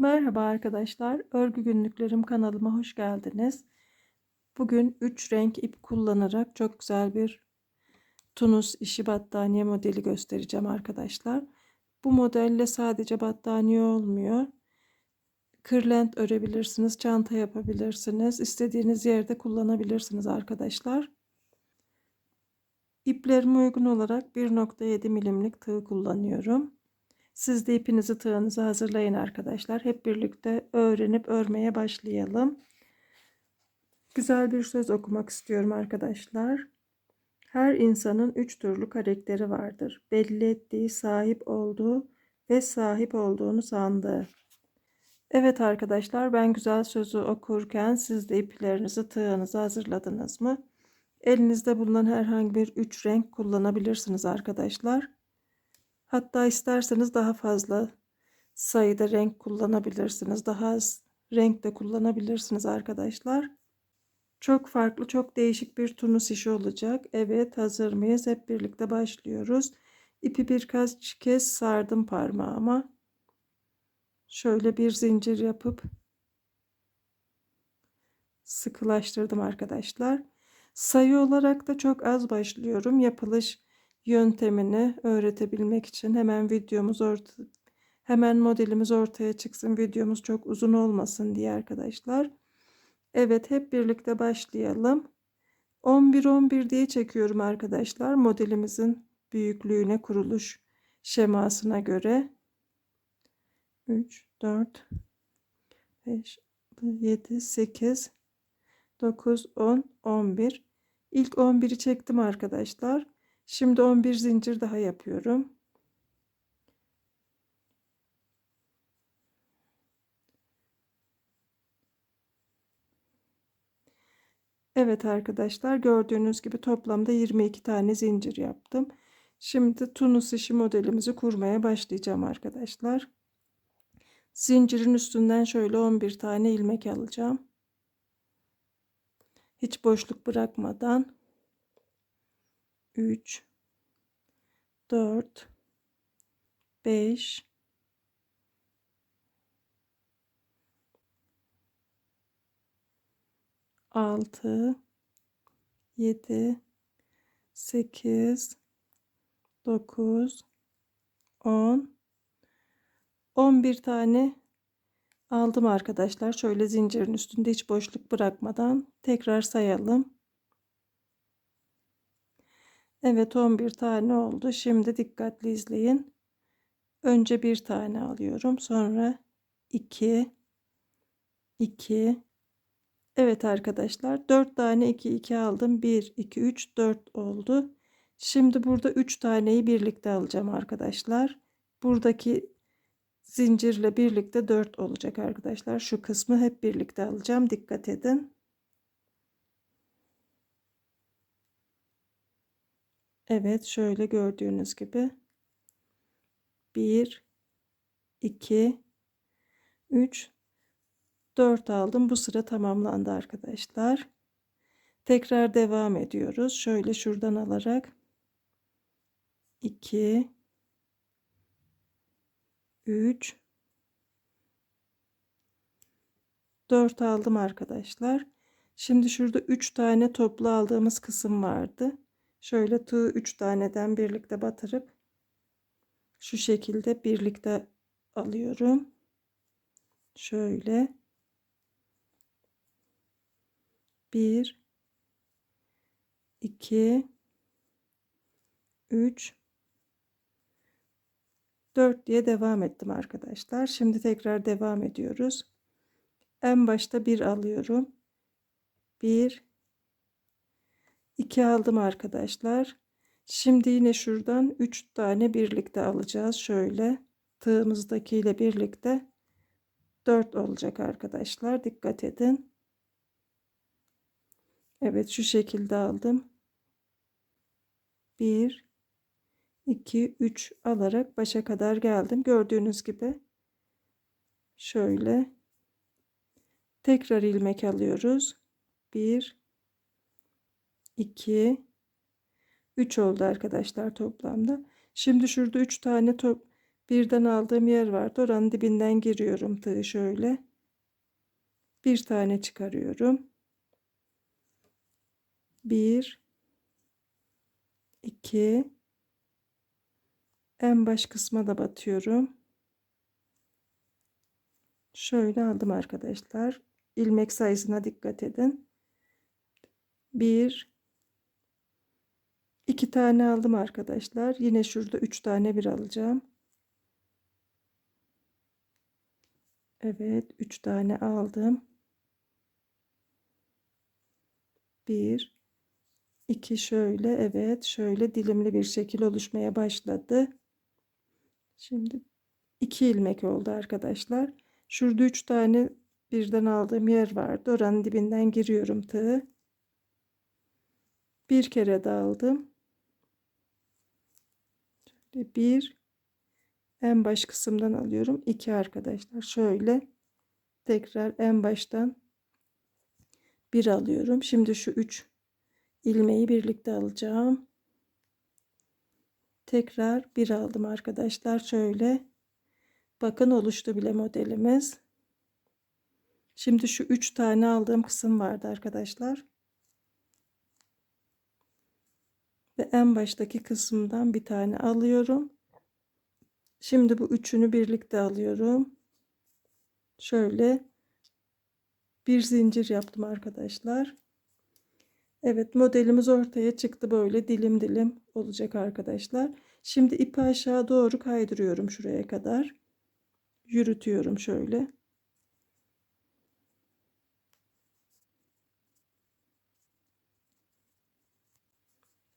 Merhaba arkadaşlar, Örgü Günlüklerim kanalıma hoş geldiniz. Bugün 3 renk ip kullanarak çok güzel bir tunus işi battaniye modeli göstereceğim arkadaşlar. Bu modelle sadece battaniye olmuyor. Kırlent örebilirsiniz, çanta yapabilirsiniz, istediğiniz yerde kullanabilirsiniz arkadaşlar. İplerime uygun olarak 1.7 milimlik tığ kullanıyorum. Siz de ipinizi tığınızı hazırlayın arkadaşlar. Hep birlikte öğrenip örmeye başlayalım. Güzel bir söz okumak istiyorum arkadaşlar. Her insanın üç türlü karakteri vardır. Belli ettiği, sahip olduğu ve sahip olduğunu sandığı. Evet arkadaşlar ben güzel sözü okurken siz de iplerinizi tığınızı hazırladınız mı? Elinizde bulunan herhangi bir üç renk kullanabilirsiniz arkadaşlar. Hatta isterseniz daha fazla sayıda renk kullanabilirsiniz. Daha az renk de kullanabilirsiniz arkadaşlar. Çok farklı, çok değişik bir turnus işi olacak. Evet, hazır mıyız? Hep birlikte başlıyoruz. İpi birkaç kez sardım parmağıma. Şöyle bir zincir yapıp sıkılaştırdım arkadaşlar. Sayı olarak da çok az başlıyorum. Yapılış yöntemini öğretebilmek için hemen videomuz orta hemen modelimiz ortaya çıksın. Videomuz çok uzun olmasın diye arkadaşlar. Evet hep birlikte başlayalım. 11 11 diye çekiyorum arkadaşlar. Modelimizin büyüklüğüne kuruluş şemasına göre 3 4 5 7 8 9 10 11 İlk 11'i çektim arkadaşlar. Şimdi 11 zincir daha yapıyorum. Evet arkadaşlar gördüğünüz gibi toplamda 22 tane zincir yaptım. Şimdi tunus işi modelimizi kurmaya başlayacağım arkadaşlar. Zincirin üstünden şöyle 11 tane ilmek alacağım. Hiç boşluk bırakmadan 3 4 5 6 7 8 9 10 11 tane aldım arkadaşlar. Şöyle zincirin üstünde hiç boşluk bırakmadan tekrar sayalım. Evet 11 tane oldu. Şimdi dikkatli izleyin. Önce bir tane alıyorum. Sonra 2 2 Evet arkadaşlar 4 tane 2 2 aldım. 1 2 3 4 oldu. Şimdi burada 3 taneyi birlikte alacağım arkadaşlar. Buradaki zincirle birlikte 4 olacak arkadaşlar. Şu kısmı hep birlikte alacağım. Dikkat edin. Evet şöyle gördüğünüz gibi 1 2 3 4 aldım. Bu sıra tamamlandı arkadaşlar. Tekrar devam ediyoruz. Şöyle şuradan alarak 2 3 4 aldım arkadaşlar. Şimdi şurada 3 tane toplu aldığımız kısım vardı. Şöyle tığ 3 taneden birlikte batırıp şu şekilde birlikte alıyorum. Şöyle 1 2 3 4 diye devam ettim arkadaşlar. Şimdi tekrar devam ediyoruz. En başta 1 alıyorum. 1 2 aldım arkadaşlar. Şimdi yine şuradan 3 tane birlikte alacağız. Şöyle tığımızdaki ile birlikte 4 olacak arkadaşlar. Dikkat edin. Evet şu şekilde aldım. 1 2 3 alarak başa kadar geldim. Gördüğünüz gibi şöyle tekrar ilmek alıyoruz. 1 2 3 oldu arkadaşlar toplamda. Şimdi şurada 3 tane top birden aldığım yer vardı. Oranın dibinden giriyorum tığı şöyle. Bir tane çıkarıyorum. Bir, iki, en baş kısma da batıyorum. Şöyle aldım arkadaşlar. ilmek sayısına dikkat edin. Bir, iki tane aldım arkadaşlar. Yine şurada üç tane bir alacağım. Evet, üç tane aldım. Bir, iki şöyle, evet, şöyle dilimli bir şekil oluşmaya başladı. Şimdi iki ilmek oldu arkadaşlar. Şurada üç tane birden aldığım yer vardı. Oranın dibinden giriyorum tığı. Bir kere de aldım. Bir en baş kısımdan alıyorum. iki arkadaşlar. Şöyle tekrar en baştan bir alıyorum. Şimdi şu üç ilmeği birlikte alacağım. Tekrar bir aldım arkadaşlar. Şöyle bakın oluştu bile modelimiz. Şimdi şu üç tane aldığım kısım vardı arkadaşlar. Ve en baştaki kısımdan bir tane alıyorum. Şimdi bu üçünü birlikte alıyorum. Şöyle bir zincir yaptım arkadaşlar. Evet modelimiz ortaya çıktı böyle dilim dilim olacak arkadaşlar. Şimdi ipi aşağı doğru kaydırıyorum şuraya kadar. Yürütüyorum şöyle.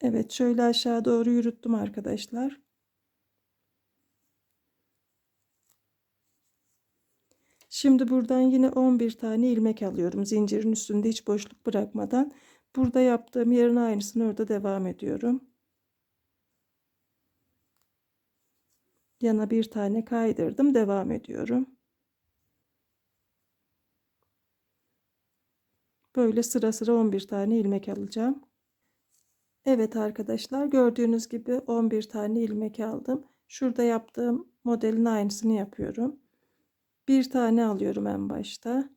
Evet şöyle aşağı doğru yürüttüm arkadaşlar. Şimdi buradan yine 11 tane ilmek alıyorum. Zincirin üstünde hiç boşluk bırakmadan. Burada yaptığım yerin aynısını orada devam ediyorum. Yana bir tane kaydırdım. Devam ediyorum. Böyle sıra sıra 11 tane ilmek alacağım. Evet arkadaşlar gördüğünüz gibi 11 tane ilmek aldım. Şurada yaptığım modelin aynısını yapıyorum. Bir tane alıyorum en başta.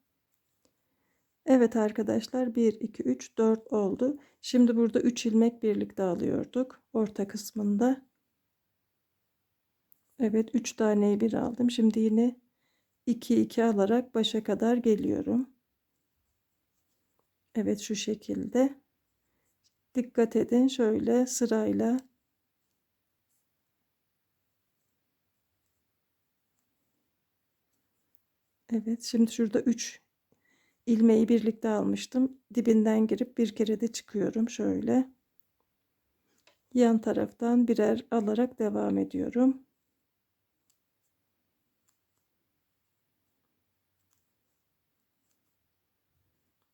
Evet arkadaşlar 1 2 3 4 oldu. Şimdi burada 3 ilmek birlikte alıyorduk orta kısmında. Evet 3 taneyi bir aldım. Şimdi yine 2 2 alarak başa kadar geliyorum. Evet şu şekilde. Dikkat edin şöyle sırayla Evet şimdi şurada 3 ilmeği birlikte almıştım. Dibinden girip bir kere de çıkıyorum şöyle. Yan taraftan birer alarak devam ediyorum.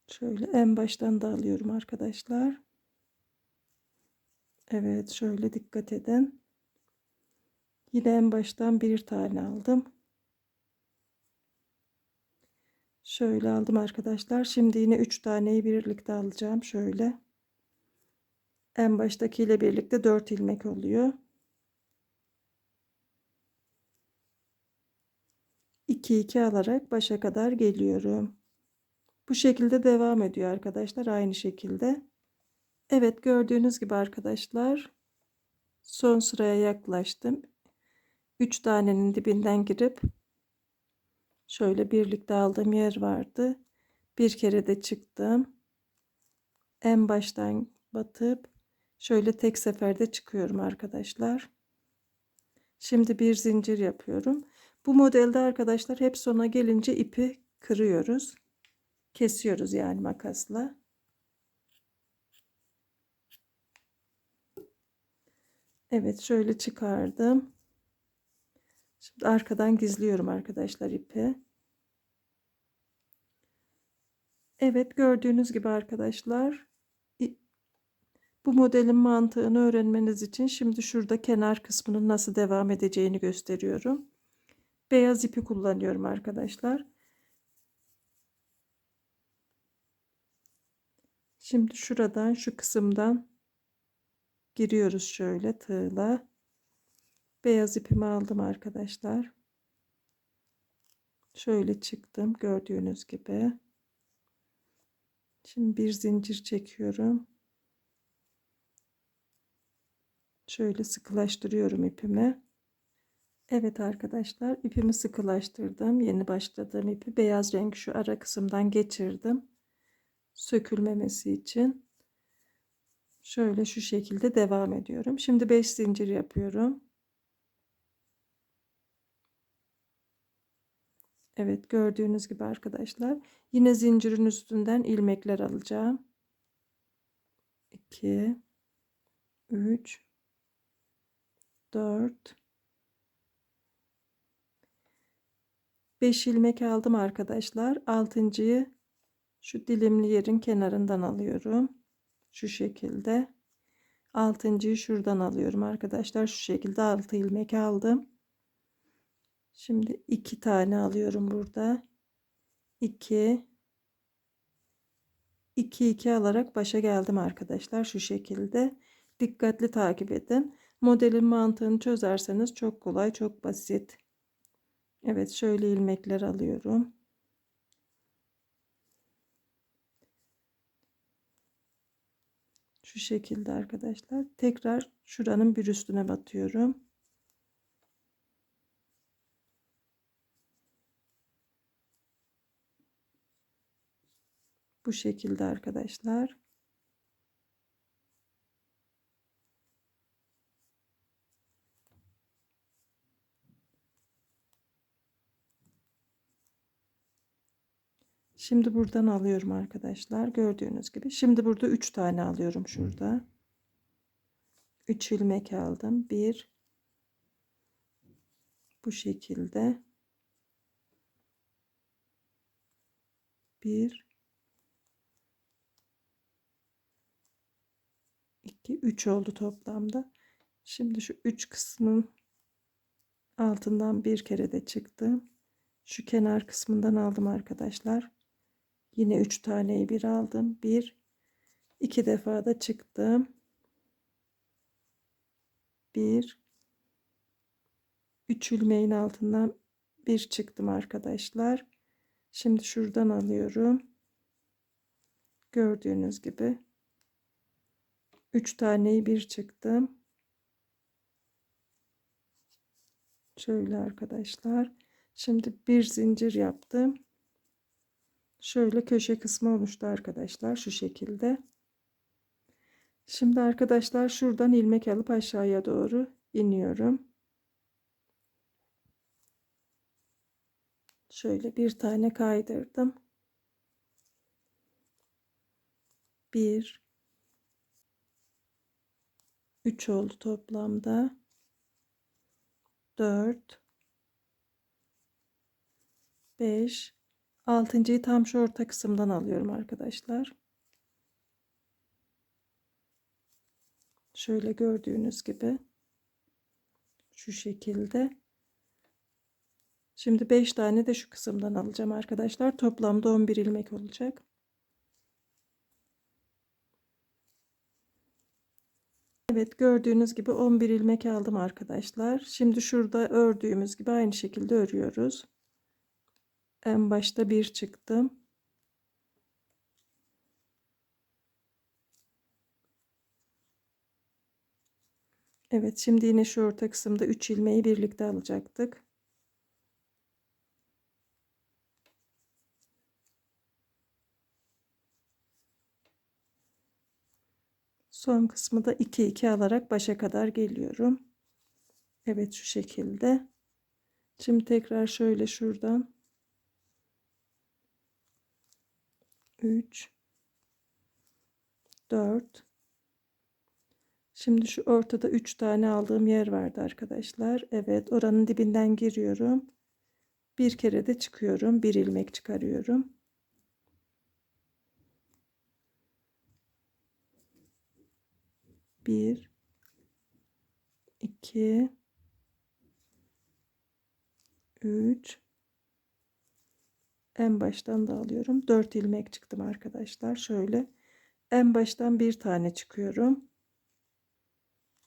Şöyle en baştan da alıyorum arkadaşlar. Evet şöyle dikkat edin. Yine en baştan bir tane aldım. Şöyle aldım arkadaşlar. Şimdi yine 3 taneyi birlikte alacağım. Şöyle. En baştaki ile birlikte 4 ilmek oluyor. 2 2 alarak başa kadar geliyorum. Bu şekilde devam ediyor arkadaşlar aynı şekilde. Evet gördüğünüz gibi arkadaşlar son sıraya yaklaştım. 3 tanenin dibinden girip şöyle birlikte aldığım yer vardı. Bir kere de çıktım. En baştan batıp şöyle tek seferde çıkıyorum arkadaşlar. Şimdi bir zincir yapıyorum. Bu modelde arkadaşlar hep sona gelince ipi kırıyoruz. Kesiyoruz yani makasla. Evet şöyle çıkardım. Şimdi arkadan gizliyorum arkadaşlar ipi. Evet gördüğünüz gibi arkadaşlar bu modelin mantığını öğrenmeniz için şimdi şurada kenar kısmının nasıl devam edeceğini gösteriyorum. Beyaz ipi kullanıyorum arkadaşlar. Şimdi şuradan şu kısımdan giriyoruz şöyle tığla. Beyaz ipimi aldım arkadaşlar. Şöyle çıktım gördüğünüz gibi. Şimdi bir zincir çekiyorum. Şöyle sıkılaştırıyorum ipimi. Evet arkadaşlar ipimi sıkılaştırdım. Yeni başladığım ipi beyaz renk şu ara kısımdan geçirdim. Sökülmemesi için. Şöyle şu şekilde devam ediyorum. Şimdi 5 zincir yapıyorum. Evet gördüğünüz gibi arkadaşlar. Yine zincirin üstünden ilmekler alacağım. 2 3 4 5 ilmek aldım arkadaşlar. Altıncıyı şu dilimli yerin kenarından alıyorum. Şu şekilde. Altıncıyı şuradan alıyorum arkadaşlar. Şu şekilde 6 ilmek aldım. Şimdi iki tane alıyorum burada. 2 2 2 alarak başa geldim arkadaşlar şu şekilde. Dikkatli takip edin. Modelin mantığını çözerseniz çok kolay, çok basit. Evet, şöyle ilmekler alıyorum. Şu şekilde arkadaşlar. Tekrar şuranın bir üstüne batıyorum. Bu şekilde arkadaşlar. Şimdi buradan alıyorum arkadaşlar. Gördüğünüz gibi. Şimdi burada 3 tane alıyorum şurada. 3 ilmek aldım. 1 bu şekilde 1 2 3 oldu toplamda. Şimdi şu 3 kısmın altından bir kere de çıktım. Şu kenar kısmından aldım arkadaşlar. Yine 3 taneyi bir aldım. 1 2 defa da çıktım. 1 3 ilmeğin altından bir çıktım arkadaşlar. Şimdi şuradan alıyorum. Gördüğünüz gibi 3 taneyi bir çıktım. Şöyle arkadaşlar. Şimdi bir zincir yaptım. Şöyle köşe kısmı oluştu arkadaşlar şu şekilde. Şimdi arkadaşlar şuradan ilmek alıp aşağıya doğru iniyorum. Şöyle bir tane kaydırdım. Bir, üç oldu toplamda. Dört, beş, altıncıyı tam şu orta kısımdan alıyorum arkadaşlar. Şöyle gördüğünüz gibi şu şekilde. Şimdi 5 tane de şu kısımdan alacağım arkadaşlar. Toplamda 11 ilmek olacak. Evet gördüğünüz gibi 11 ilmek aldım arkadaşlar. Şimdi şurada ördüğümüz gibi aynı şekilde örüyoruz. En başta bir çıktım. Evet şimdi yine şu orta kısımda 3 ilmeği birlikte alacaktık. Son kısmı da 2 2 alarak başa kadar geliyorum. Evet şu şekilde. Şimdi tekrar şöyle şuradan 3 4 Şimdi şu ortada 3 tane aldığım yer vardı arkadaşlar. Evet oranın dibinden giriyorum. Bir kere de çıkıyorum. Bir ilmek çıkarıyorum. Bir, iki, üç. En baştan da alıyorum. Dört ilmek çıktım arkadaşlar. Şöyle en baştan bir tane çıkıyorum.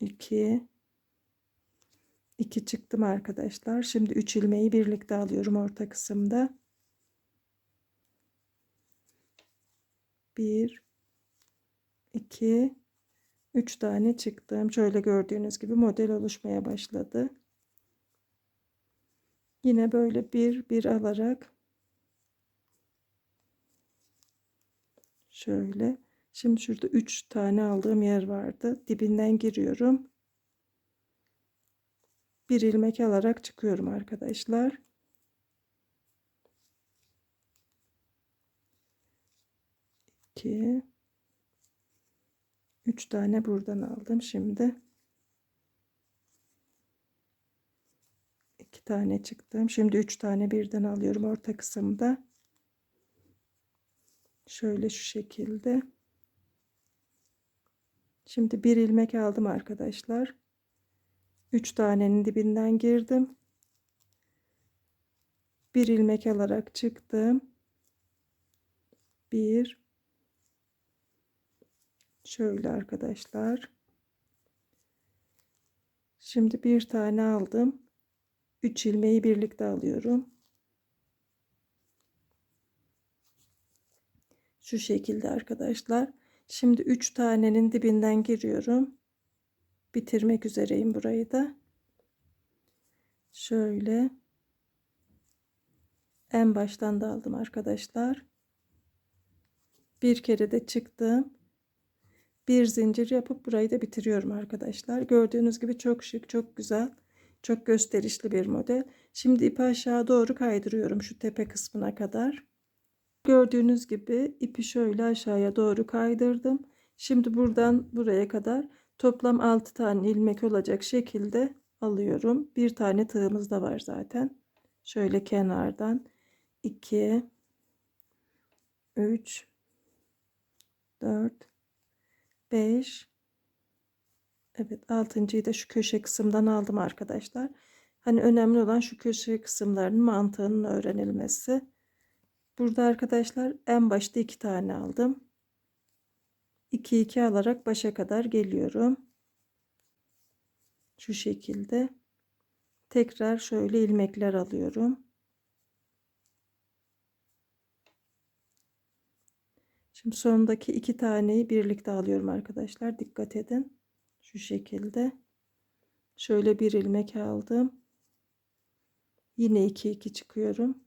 2 2 çıktım arkadaşlar. Şimdi 3 ilmeği birlikte alıyorum orta kısımda. 1 2 3 tane çıktım. Şöyle gördüğünüz gibi model oluşmaya başladı. Yine böyle bir bir alarak şöyle şimdi şurada 3 tane aldığım yer vardı. Dibinden giriyorum. Bir ilmek alarak çıkıyorum arkadaşlar. İki, üç tane buradan aldım şimdi. iki tane çıktım. Şimdi üç tane birden alıyorum orta kısımda. Şöyle şu şekilde. Şimdi bir ilmek aldım arkadaşlar. 3 tanenin dibinden girdim. Bir ilmek alarak çıktım. Bir şöyle arkadaşlar. Şimdi bir tane aldım. 3 ilmeği birlikte alıyorum. Şu şekilde arkadaşlar. Şimdi 3 tanenin dibinden giriyorum bitirmek üzereyim burayı da. Şöyle en baştan da aldım arkadaşlar. Bir kere de çıktım. Bir zincir yapıp burayı da bitiriyorum arkadaşlar. Gördüğünüz gibi çok şık, çok güzel, çok gösterişli bir model. Şimdi ipi aşağı doğru kaydırıyorum şu tepe kısmına kadar. Gördüğünüz gibi ipi şöyle aşağıya doğru kaydırdım. Şimdi buradan buraya kadar Toplam 6 tane ilmek olacak şekilde alıyorum. Bir tane tığımız da var zaten. Şöyle kenardan 2 3 4 5 Evet altıncıyı da şu köşe kısımdan aldım arkadaşlar. Hani önemli olan şu köşe kısımlarının mantığının öğrenilmesi. Burada arkadaşlar en başta iki tane aldım. 2 2 alarak başa kadar geliyorum. Şu şekilde. Tekrar şöyle ilmekler alıyorum. Şimdi sondaki iki taneyi birlikte alıyorum arkadaşlar. Dikkat edin. Şu şekilde. Şöyle bir ilmek aldım. Yine 2 2 çıkıyorum.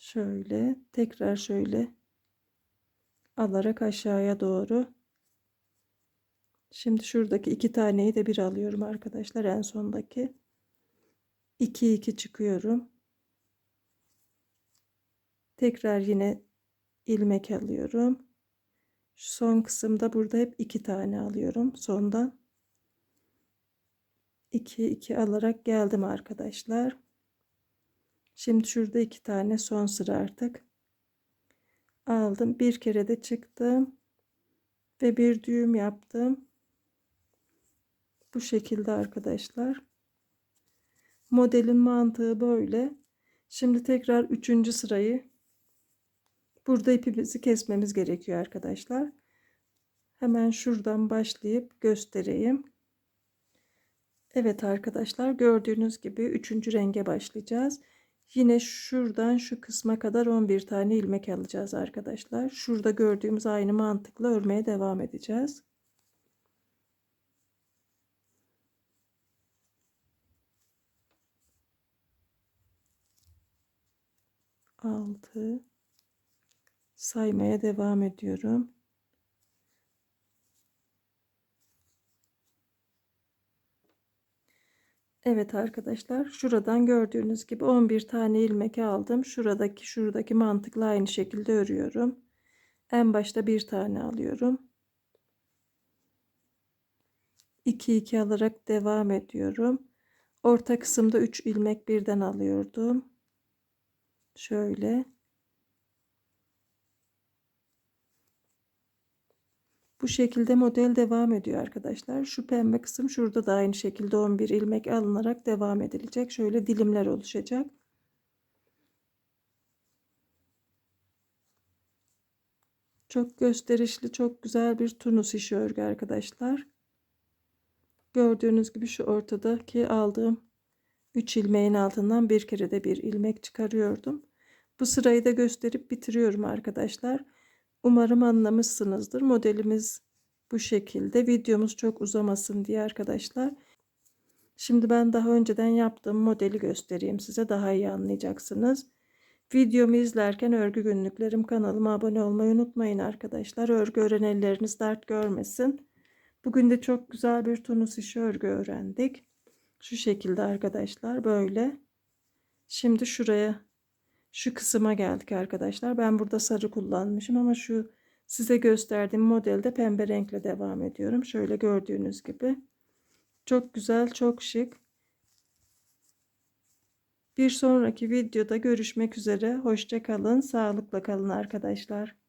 Şöyle tekrar şöyle alarak aşağıya doğru. Şimdi şuradaki iki taneyi de bir alıyorum arkadaşlar en sondaki. 2 2 çıkıyorum. Tekrar yine ilmek alıyorum. Şu son kısımda burada hep iki tane alıyorum sondan. 2 2 alarak geldim arkadaşlar. Şimdi şurada iki tane son sıra artık. Aldım. Bir kere de çıktım. Ve bir düğüm yaptım. Bu şekilde arkadaşlar. Modelin mantığı böyle. Şimdi tekrar üçüncü sırayı. Burada ipimizi kesmemiz gerekiyor arkadaşlar. Hemen şuradan başlayıp göstereyim. Evet arkadaşlar gördüğünüz gibi üçüncü renge başlayacağız Yine şuradan şu kısma kadar 11 tane ilmek alacağız arkadaşlar. Şurada gördüğümüz aynı mantıkla örmeye devam edeceğiz. Altı saymaya devam ediyorum. Evet arkadaşlar şuradan gördüğünüz gibi 11 tane ilmek aldım. Şuradaki şuradaki mantıkla aynı şekilde örüyorum. En başta bir tane alıyorum. 2 2 alarak devam ediyorum. Orta kısımda 3 ilmek birden alıyordum. Şöyle Bu şekilde model devam ediyor arkadaşlar. Şu pembe kısım şurada da aynı şekilde 11 ilmek alınarak devam edilecek. Şöyle dilimler oluşacak. Çok gösterişli, çok güzel bir turnus işi örgü arkadaşlar. Gördüğünüz gibi şu ortadaki aldığım 3 ilmeğin altından bir kere de bir ilmek çıkarıyordum. Bu sırayı da gösterip bitiriyorum arkadaşlar. Umarım anlamışsınızdır. Modelimiz bu şekilde. Videomuz çok uzamasın diye arkadaşlar. Şimdi ben daha önceden yaptığım modeli göstereyim size daha iyi anlayacaksınız. Videomu izlerken örgü günlüklerim kanalıma abone olmayı unutmayın arkadaşlar. Örgü öğren elleriniz dert görmesin. Bugün de çok güzel bir tunus işi örgü öğrendik. Şu şekilde arkadaşlar böyle. Şimdi şuraya şu kısma geldik arkadaşlar. Ben burada sarı kullanmışım ama şu size gösterdiğim modelde pembe renkle devam ediyorum. Şöyle gördüğünüz gibi. Çok güzel, çok şık. Bir sonraki videoda görüşmek üzere. Hoşça kalın, sağlıkla kalın arkadaşlar.